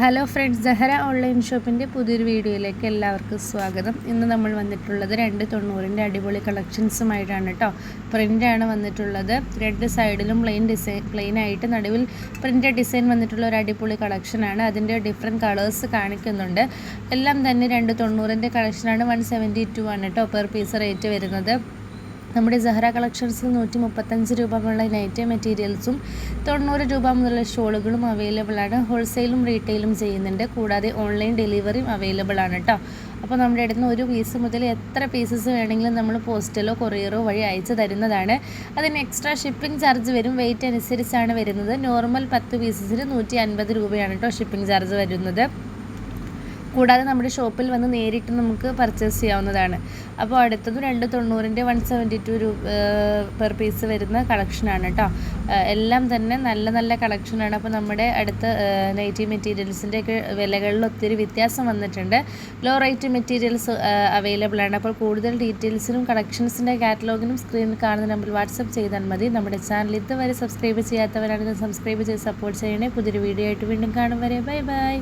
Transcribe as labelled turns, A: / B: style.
A: hello friends ജഹര online ഷോപ്പിൻ്റെ പുതിയൊരു വീഡിയോയിലേക്ക് എല്ലാവർക്കും സ്വാഗതം ഇന്ന് നമ്മൾ വന്നിട്ടുള്ളത് രണ്ട് തൊണ്ണൂറിൻ്റെ അടിപൊളി കളക്ഷൻസുമായിട്ടാണ് കേട്ടോ പ്രിൻ്റാണ് വന്നിട്ടുള്ളത് രണ്ട് സൈഡിലും പ്ലെയിൻ ഡിസൈൻ പ്ലെയിൻ ആയിട്ട് നടുവിൽ പ്രിൻ്റഡ് ഡിസൈൻ വന്നിട്ടുള്ള ഒരു അടിപൊളി കളക്ഷനാണ് അതിൻ്റെ ഡിഫറെൻറ്റ് കളേഴ്സ് കാണിക്കുന്നുണ്ട് എല്ലാം തന്നെ രണ്ട് തൊണ്ണൂറിൻ്റെ കളക്ഷനാണ് വൺ സെവൻറ്റി ടു ആണ് കേട്ടോ പെർ പീസ് റേറ്റ് വരുന്നത് നമ്മുടെ സഹറ കളക്ഷൻസിൽ നൂറ്റി മുപ്പത്തഞ്ച് രൂപ മുതലുള്ള നൈറ്റ് മെറ്റീരിയൽസും തൊണ്ണൂറ് രൂപ മുതലുള്ള ഷോളുകളും അവൈലബിൾ ആണ് ഹോൾസെയിലും റീറ്റെയിലും ചെയ്യുന്നുണ്ട് കൂടാതെ ഓൺലൈൻ ഡെലിവറിയും അവൈലബിൾ ആണ് കേട്ടോ അപ്പോൾ നമ്മുടെ അടുത്ത് നിന്ന് ഒരു പീസ് മുതൽ എത്ര പീസസ് വേണമെങ്കിലും നമ്മൾ പോസ്റ്റലോ കൊറിയറോ വഴി അയച്ചു തരുന്നതാണ് അതിന് എക്സ്ട്രാ ഷിപ്പിംഗ് ചാർജ് വരും വെയിറ്റ് അനുസരിച്ചാണ് വരുന്നത് നോർമൽ പത്ത് പീസസിന് നൂറ്റി അൻപത് രൂപയാണ് കേട്ടോ ഷിപ്പിംഗ് ചാർജ് വരുന്നത് കൂടാതെ നമ്മുടെ ഷോപ്പിൽ വന്ന് നേരിട്ട് നമുക്ക് പർച്ചേസ് ചെയ്യാവുന്നതാണ് അപ്പോൾ അടുത്തത് രണ്ട് തൊണ്ണൂറിൻ്റെ വൺ സെവൻറ്റി ടു രൂ പെർ പീസ് വരുന്ന കളക്ഷനാണ് കേട്ടോ എല്ലാം തന്നെ നല്ല നല്ല കളക്ഷനാണ് അപ്പോൾ നമ്മുടെ അടുത്ത നൈറ്റി ഒക്കെ വിലകളിൽ ഒത്തിരി വ്യത്യാസം വന്നിട്ടുണ്ട് ലോ റേറ്റ് മെറ്റീരിയൽസ് അവൈലബിൾ ആണ് അപ്പോൾ കൂടുതൽ ഡീറ്റെയിൽസിനും കളക്ഷൻസിൻ്റെ കാറ്റലോഗിനും സ്ക്രീനിൽ കാണുന്ന നമ്പർ വാട്സപ്പ് ചെയ്താൽ മതി നമ്മുടെ ചാനൽ ഇതുവരെ സബ്സ്ക്രൈബ് ചെയ്യാത്തവരാണെങ്കിൽ സബ്സ്ക്രൈബ് ചെയ്ത് സപ്പോർട്ട് ചെയ്യണേ പുതിയൊരു വീഡിയോ ആയിട്ട് വീണ്ടും കാണും വരെ ബൈ ബൈ